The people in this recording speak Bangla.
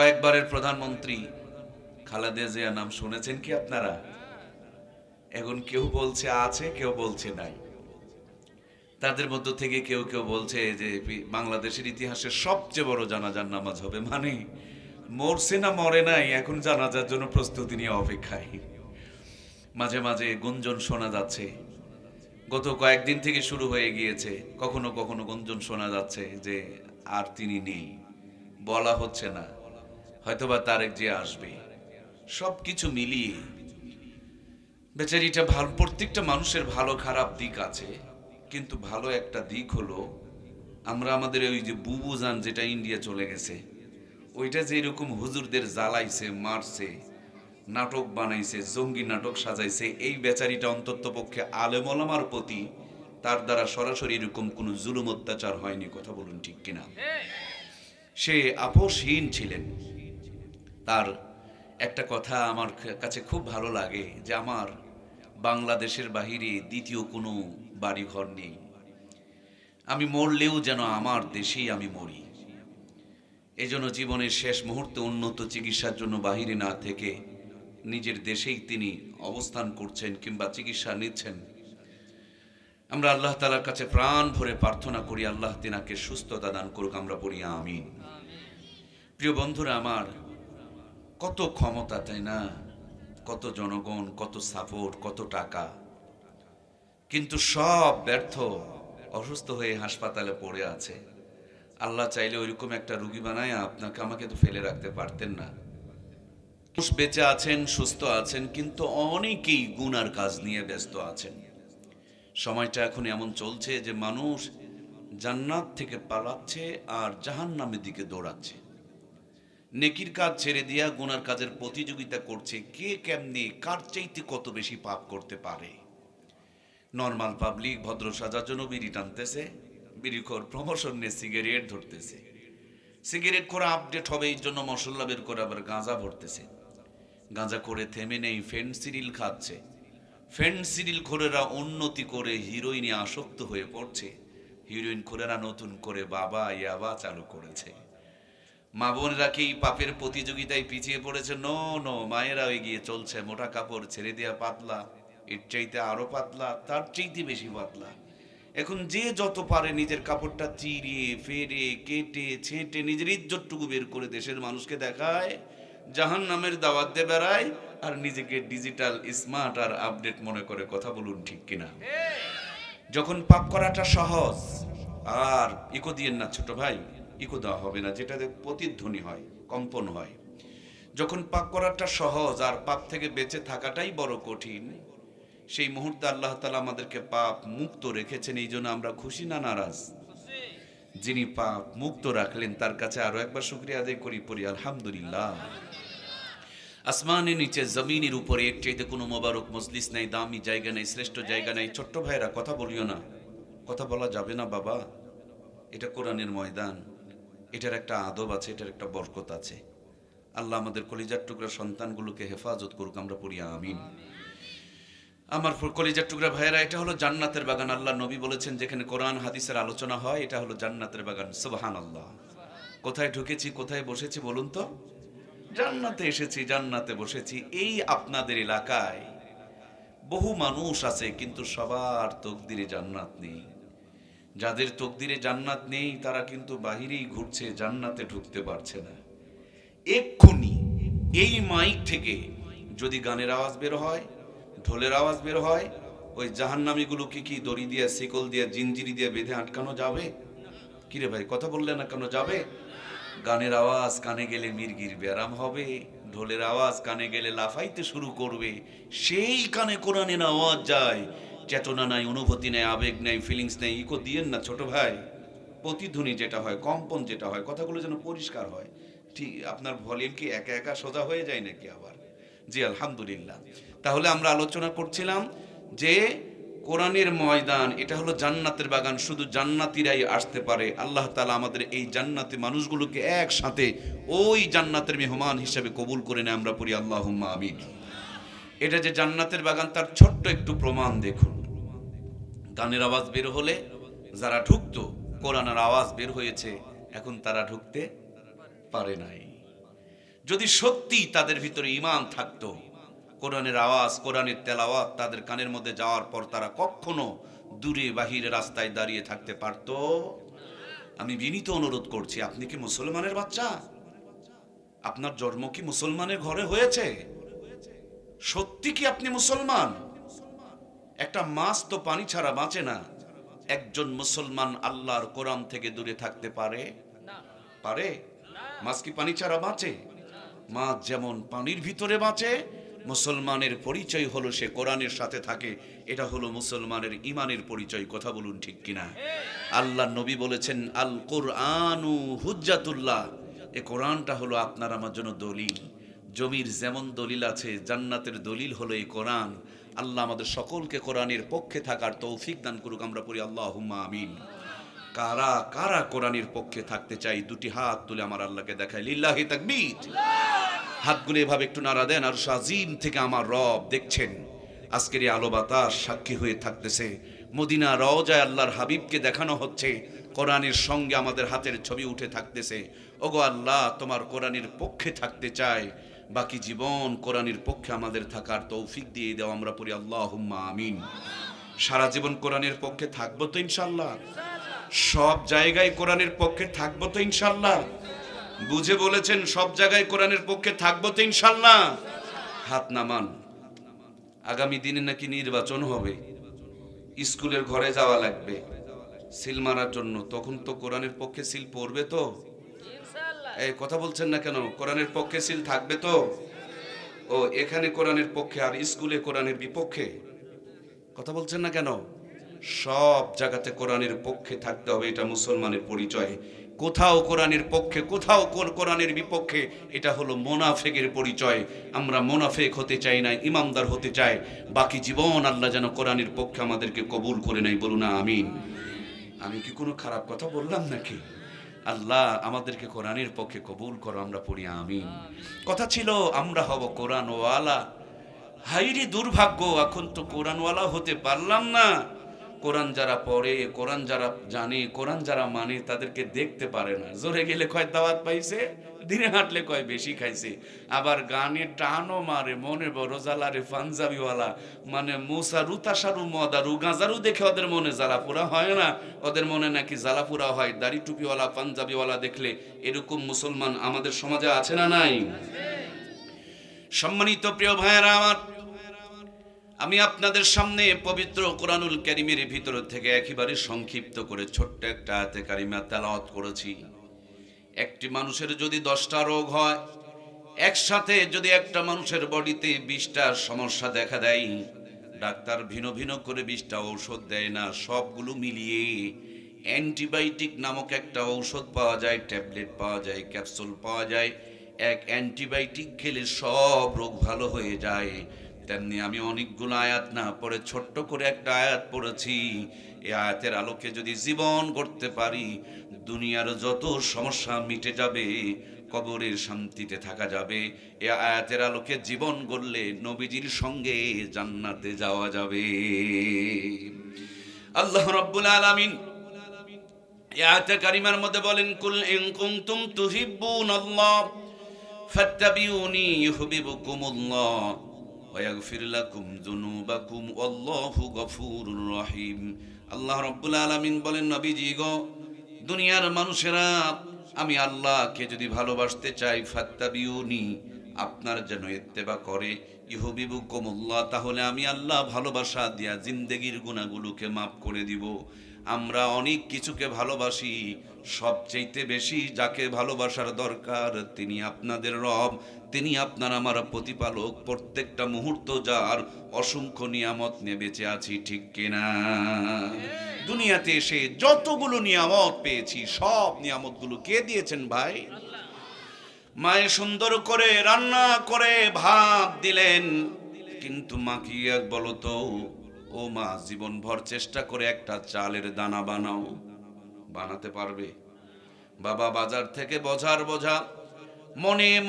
কয়েকবারের প্রধানমন্ত্রী খালেদা জিয়া নাম শুনেছেন কি আপনারা? এখন কেউ বলছে আছে, কেউ বলছে নাই। তাদের মধ্য থেকে কেউ কেউ বলছে যে, বাংলাদেশের ইতিহাসের সবচেয়ে বড় জানাজার নামাজ হবে মানে মরছে না মরে নাই, এখন জানাজার জন্য প্রস্তুতি নিয়ে অপেক্ষায়। মাঝে মাঝে গুঞ্জন শোনা যাচ্ছে। গত কয়েকদিন থেকে শুরু হয়ে গিয়েছে, কখনো কখনো গুঞ্জন শোনা যাচ্ছে যে, আর তিনি নেই। বলা হচ্ছে না। হয়তোবা তারেক যে আসবে। সব কিছু মিলিয়ে বেচারিটা ভালো প্রত্যেকটা মানুষের ভালো খারাপ দিক আছে কিন্তু ভালো একটা দিক হলো আমরা আমাদের ওই যে বুবু যান যেটা ইন্ডিয়া চলে গেছে ওইটা যে এরকম হুজুরদের জ্বালাইছে মারছে নাটক বানাইছে জঙ্গি নাটক সাজাইছে এই বেচারিটা অন্তত পক্ষে আলেমলামার প্রতি তার দ্বারা সরাসরি এরকম কোনো জুলুম অত্যাচার হয়নি কথা বলুন ঠিক কিনা? সে আপোষহীন ছিলেন। তার একটা কথা আমার কাছে খুব ভালো লাগে যে আমার বাংলাদেশের বাহিরে দ্বিতীয় কোনো বাড়িঘর নেই। আমি মরলেও যেন আমার দেশেই আমি মরি। এই জন্য জীবনের শেষ মুহূর্তে উন্নত চিকিৎসার জন্য বাহিরে না থেকে নিজের দেশেই তিনি অবস্থান করছেন কিংবা চিকিৎসা নিচ্ছেন। আমরা আল্লাহ তালার কাছে প্রাণ ভরে প্রার্থনা করি, আল্লাহ তিনাকে সুস্থতা দান করুক, আমরা পড়ি আমিন। প্রিয় বন্ধুরা, আমার কত ক্ষমতা তাই না? কত জনগণ, কত সাপোর্ট কত টাকা। কিন্তু সব ব্যর্থ, অসুস্থ হয়ে হাসপাতালে পড়ে আছে। আল্লাহ চাইলে ওইরকম একটা রুগী বানায় আপনাকে আমাকে তো ফেলে রাখতে পারতেন না। বেঁচে আছেন, সুস্থ আছেন, কিন্তু অনেকেই গুনার কাজ নিয়ে ব্যস্ত আছেন। সময়টা এখন এমন চলছে যে মানুষ জান্নাত থেকে পালাচ্ছে আর জাহান্নামের দিকে দৌড়াচ্ছে। নেকির কাজ ছেড়ে দিয়া গুনার কাজের প্রতিযোগিতা করছে, কে কেমনি, কার চাইতে কত বেশি পাপ করতে পারে? নর্মাল পাবলিক ভদ্র সাজার জন্য বিড়ি টানতেছে বিড়িখোর প্রমোশন নিয়ে সিগারেট ধরতেছে। সিগারেট করে আপডেট হবে, এই জন্য মশলা বের করে আবার গাঁজা ভরতেছে। গাঁজা করে থেমে নেই ফেন্সিডিল খাচ্ছে। ফেন্সিডিল খোরেরা উন্নতি করে হিরোইনে আসক্ত হয়ে পড়ছে। হিরোইন খোরেরা নতুন করে বাবা, ইয়াবা চালু করেছে। মা বোনেরা কি পাপের প্রতিযোগিতায় পিছিয়ে পড়েছে? নো নো মায়েরা এগিয়ে চলছে মোটা কাপড় ছেড়ে দেওয়া পাতলা এর চাইতে আরও পাতলা তার চাইতে বেশি পাতলা। এখন যে যত পারে নিজের কাপড়টা চিরিয়ে ফেরে কেটে ছেঁটে নিজের ইজ্জতটুকু বের করে দেশের মানুষকে দেখায় জাহান নামের দাওয়াত দিয়ে বেড়ায় আর নিজেকে ডিজিটাল স্মার্ট আর আপডেট মনে করে কথা বলুন ঠিক কিনা। যখন পাপ করাটা সহজ আর ইকো দিয়েন না ছোট ভাই ইকো দেওয়া হবে না, যেটাতে প্রতিধ্বনি হয়, কম্পন হয়। যখন পাপ করাটা সহজ আর পাপ থেকে বেঁচে থাকাটাই বড় কঠিন, সেই মুহূর্তে আল্লাহ তালা আমাদেরকে পাপ মুক্ত রেখেছেন, এই জন্য আমরা খুশি না নারাজ? যিনি পাপ মুক্ত রাখলেন, তার কাছে আরও একবার শুক্রিয়া আদায় করি, পড়ি আলহামদুলিল্লাহ। আসমানের নিচে, জমিনের উপরে, এর চাইতে কোনো মোবারক মজলিস নাই, দামি জায়গা নাই, শ্রেষ্ঠ জায়গা নাই। ছোট্ট ভাইরা কথা বলিও না। কথা বলা যাবে না, বাবা। এটা কোরআনের ময়দান। এটার একটা আদব আছে, এটার একটা বরকত আছে। আল্লাহ আমাদের কলিজার টুকরা সন্তানগুলোকে হেফাজত করুক, আমরা পড়ি, আমিন। আমার কলিজার টুকরা ভাইয়েরা, এটা হলো জান্নাতের বাগান। আল্লাহ নবী বলেছেন, যেখানে কোরআন, হাদিসের আলোচনা হয়, এটা হলো জান্নাতের বাগান। সুবহান আল্লাহ কোথায় ঢুকেছি, কোথায় বসেছি বলুন তো? জান্নাতে এসেছি, জান্নাতে বসেছি। এই আপনাদের এলাকায় বহু মানুষ আছে, কিন্তু সবার তকদিরে জান্নাত নেই। যাদের তকদিরে জান্নাত নেই, তারা কিন্তু বাহিরেই ঘুরছে, জান্নাতে ঢুকতে পারছে না। এক্ষুনি এই মাইক থেকে যদি গানের আওয়াজ বের হয়, ঢোলের আওয়াজ বের হয়, ওই জাহান্নামীগুলোকে কি দড়ি দিয়ে, শিকল দিয়ে, জিনজিরি দিয়ে বেঁধে আটকানো যাবে? কিরে ভাই, কথা বললে না কেন যাবে? গানের আওয়াজ কানে গেলে মির্গির ব্যারাম হবে, ঢোলের আওয়াজ কানে গেলে লাফাইতে শুরু করবে। সেই কানে কোরআনের আওয়াজ যায় চেতনা নাই, অনুভূতি নেই, আবেগ নেই ফিলিংস নেই ইকো দিয়েন না ছোট ভাই। প্রতিধ্বনি যেটা হয়, কম্পন যেটা হয়, কথাগুলো যেন পরিষ্কার হয়। ঠিক, আপনার ভলিউম কি একা একা সোজা হয়ে যায় নাকি আবার? জি, আলহামদুলিল্লাহ। তাহলে আমরা আলোচনা করছিলাম যে কোরআনের ময়দান, এটা হলো জান্নাতের বাগান, শুধু জান্নাতিরাই আসতে পারে। আল্লাহ তালা আমাদের এই জান্নাতি মানুষগুলোকে একসাথে ওই জান্নাতের মেহমান হিসেবে কবুল করে নেয়, আমরা পড়ি আল্লাহ আমিন। এটা যে জান্নাতের বাগান, তার ছোট্ট একটু প্রমাণ দেখুন। গানের আওয়াজ বের হলে যারা ঢুকতো, কোরআনের আওয়াজ বের হয়েছে, এখন তারা ঢুকতে পারে নাই। যদি সত্যি তাদের ভিতরে ইমান থাকতো, কোরআনের আওয়াজ, কোরআনের তেলাওয়াত তাদের কানের মধ্যে যাওয়ার পর তারা কখনো দূরে বাহিরে রাস্তায় দাঁড়িয়ে থাকতে পারতো? আমি বিনীত অনুরোধ করছি, আপনি কি মুসলমানের বাচ্চা? আপনার জন্ম কি মুসলমানের ঘরে হয়েছে? সত্যি কি আপনি মুসলমান? একটা মাছ তো পানি ছাড়া বাঁচে না। একজন মুসলমান আল্লাহর কোরআন থেকে দূরে থাকতে পারে? পারে? মাছ কি পানি ছাড়া বাঁচে? মাছ যেমন পানির ভিতরে বাঁচে, মুসলমানের পরিচয় হলো সে কোরআনের সাথে থাকে। এটা হলো মুসলমানের ইমানের পরিচয়, কথা বলুন ঠিক কিনা? আল্লাহ নবী বলেছেন, আল কোরআনু হুজ্জাতুল্লাহ। এ কোরআনটা হলো আপনার আমার জন্য দলিল। জমির যেমন দলিল আছে, জান্নাতের দলিল হলো এই কোরআন। আল্লাহ আমাদের সকলকে কোরআনের পক্ষে থাকার তৌফিক দান করুক, আমরা পড়ি আল্লাহ আমিন। কারা কারা কোরআনের পক্ষে থাকতে চাই, দুটি হাত তুলে আমার আল্লাহকে দেখায় লিল্লাহি তাকবীর। হাতগুলো এভাবে একটু নাড়া দেন, আর সাজিম থেকে আমার রব দেখছেন। আজকের এই আলো বাতাস সাক্ষী হয়ে থাকতেছে। মদিনা রওজায় আল্লাহর হাবিবকে দেখানো হচ্ছে। কোরআনের সঙ্গে আমাদের হাতের ছবি উঠে থাকতেছে। ওগো আল্লাহ, তোমার কোরআনের পক্ষে থাকতে চাই। বাকি জীবন কোরআনের পক্ষে আমাদের থাকার তৌফিক দিয়ে দেওয়া আমরা পড়ি আল্লাহ আমিন। সারা জীবন কোরআনের পক্ষে থাকব তো ইনশাল্লাহ সব জায়গায় কোরআনের পক্ষে থাকব তো ইনশাল্লাহ বুঝে বলেছেন, সব জায়গায় কোরআনের পক্ষে থাকব তো ইনশাল্লাহ হাত নামান। আগামী দিনে নাকি নির্বাচন হবে। স্কুলের ঘরে যাওয়া লাগবে। সিল মারার জন্য। তখন তো কোরআনের পক্ষে সিল পড়বে তো। এই কথা বলছেন না কেন? কোরআনের পক্ষে সিল থাকবে তো? ও, এখানে কোরআনের পক্ষে আর স্কুলে কোরআনের বিপক্ষে? কথা বলছেন না কেন? সব জায়গাতে কোরআনের পক্ষে থাকতে হবে, এটা মুসলমানের পরিচয়। কোথাও কোরআনের পক্ষে, কোথাও কোর- কোরআনের বিপক্ষে, এটা হলো মোনাফেকের পরিচয়। আমরা মোনাফেক হতে চাই না, ইমামদার হতে চাই। বাকি জীবন আল্লাহ যেন কোরআনের পক্ষে আমাদেরকে কবুল করে নাই বলুন না আমিন। আমি কি কোনো খারাপ কথা বললাম নাকি? আল্লাহ আমাদেরকে কোরআনের পক্ষে কবুল করো আমরা পড়ি আমি কথা ছিল আমরা হব কোরআনওয়ালা। হাইরি দুর্ভাগ্য এখন তো কোরআনওয়ালা হতে পারলাম না। কোরআন যারা পড়ে, কোরআন যারা জানে, কোরআন যারা মানে তাদেরকে দেখতে পারে না। জোরে গেলে কয় দাওয়াত পাইছে? দিনে হাঁটলে কয় বেশি খাইছে। আবার গানে টানও মারে, মনে বড় জ্বালারে পাঞ্জাবিওয়ালা। মানে মুসা রুতাসারু মদারু গাঁজারু দেখে ওদের মনে জ্বালাপুরা হয় না? ওদের মনে নাকি জ্বালাপুরা হয়। দাড়ি টুপিওয়ালা, পাঞ্জাবিওয়ালা দেখলে এরকম মুসলমান আমাদের সমাজে আছে না নাই? সম্মানিত প্রিয় ভাইয়েরা, আমার আমি আপনাদের সামনে পবিত্র কোরআনুল কারিমের ভিতর থেকে একেবারে সংক্ষিপ্ত করে ছোট্ট একটা আয়াতে কারিমা তেলাওয়াত করেছি। একটি মানুষের যদি দশটা রোগ হয়, একসাথে যদি একটা মানুষের বডিতে বিশটা সমস্যা দেখা দেয়, ডাক্তার ভিন্ন ভিন্ন করে বিশটা ঔষধ দেয় না, সবগুলো মিলিয়ে অ্যান্টিবায়োটিক নামক একটা ঔষধ পাওয়া যায়, ট্যাবলেট পাওয়া যায়, ক্যাপসুল পাওয়া যায়। এক অ্যান্টিবায়োটিক খেলে সব রোগ ভালো হয়ে যায়। তেমনি আমি অনেকগুলো আয়াত না পরে ছোট্ট করে একটা আয়াত পড়েছি। এই আয়াতের আলোকে যদি জীবন করতে পারি, দুনিয়ার যত সমস্যা মিটে যাবে, কবরের শান্তিতে থাকা যাবে। এ আয়াতের আলোকে জীবন গড়লে নবীজির সঙ্গে জান্নাতে যাওয়া যাবে। আল্লাহ রাব্বুল আলামিন এই আয়াতে কারিমার মধ্যে বলেন, কুল ইন কুনতুম তুহিব্বুনাল্লাহ ফাত্তাবিউনি ইউহিব্বুকুমুল্লাহ। ওয়াগফির লাকুম যুনুবাকুম ওয়াল্লাহু গফুরুর রহিম আল্লাহ রাব্বুল আলামিন বলেন, নবীজি গো, দুনিয়ার মানুষেরা, আমি আল্লাহকে যদি ভালোবাসতে চাই, ফাত্তাবিউনি, আপনার যেন ইত্তেবা করে। ইহুবিবুকুমুল্লাহ, তাহলে আমি আল্লাহ ভালোবাসা দিয়া জিন্দেগির গুণাগুলোকে মাফ করে দিব। আমরা অনেক কিছুকে ভালোবাসি সবচেয়ে বেশি যাকে ভালোবাসার দরকার তিনি আপনাদের রব, তিনি আপনার আমার প্রতিপালক। প্রত্যেকটা মুহূর্ত যার অসংখ্য নিয়ামত নিয়ে বেঁচে আছি, ঠিক কিনা? দুনিয়াতে এসে যতগুলো নিয়ামত পেয়েছি, সব নিয়ামতগুলো কে দিয়েছেন ভাই? মায়ে সুন্দর করে রান্না করে ভাত দিলেন, কিন্তু মা কি এক বলো তো ও মা জীবন ভর চেষ্টা করে একটা চালের দানা বানাও। বানাতে পারবে? বাবা বাজার থেকে বোঝার বোঝা মনে